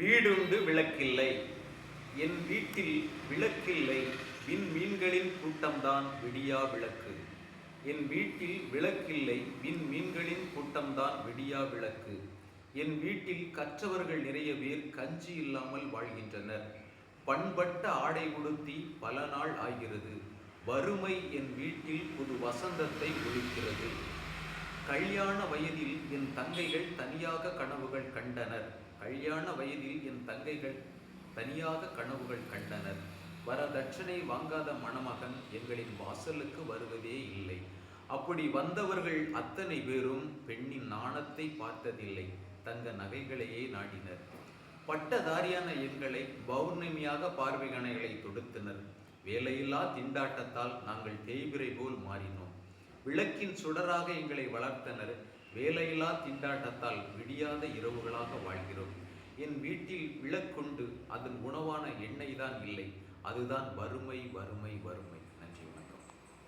வீடுண்டு விளக்கில்லை. என் வீட்டில் விளக்கில்லை. விண் மீன்களின் கூட்டம்தான் விடியா விளக்கு. என் வீட்டில் விளக்கில்லை. மின் மீன்களின் கூட்டம்தான் விடியா விளக்கு. என் வீட்டில் கற்றவர்கள் நிறைய பேர் கஞ்சி இல்லாமல் வாழ்கின்றனர். பண்பட்ட ஆடை உடுத்தி பல நாள் ஆகிறது. வறுமை என் வீட்டில் புது வசந்தத்தை ஒழிக்கிறது. கல்யாண வயதில் என் தங்கைகள் தனியாக கனவுகள் கண்டனர். கல்யாண வயதில் என் தங்கைகள் தனியாக கனவுகள் கண்டனர். வரதட்சணை வாங்காத மணமகன் எங்களின் வாசலுக்கு வருவதே இல்லை. அப்படி வந்தவர்கள் அத்தனை பேரும் பெண்ணின் நாணத்தை பார்த்ததில்லை. தங்க நகைகளையே நாடினர். பட்டதாரியான எங்களை பௌர்ணமியாக பார்வைகணைகளை தொடுத்தனர். வேலையில்லா திண்டாட்டத்தால் நாங்கள் தேய்பிரை போல் மாறினோம். விளக்கின் சுடராக எங்களை வளர்த்தனர். வேலையில்லா திண்டாட்டத்தால் விடியாத இரவுகளாக வாழ்கிறோம். என் வீட்டில் விளக்குண்டு அதன் உணவான எண்ணெய் தான் இல்லை. அதுதான் வறுமை வறுமை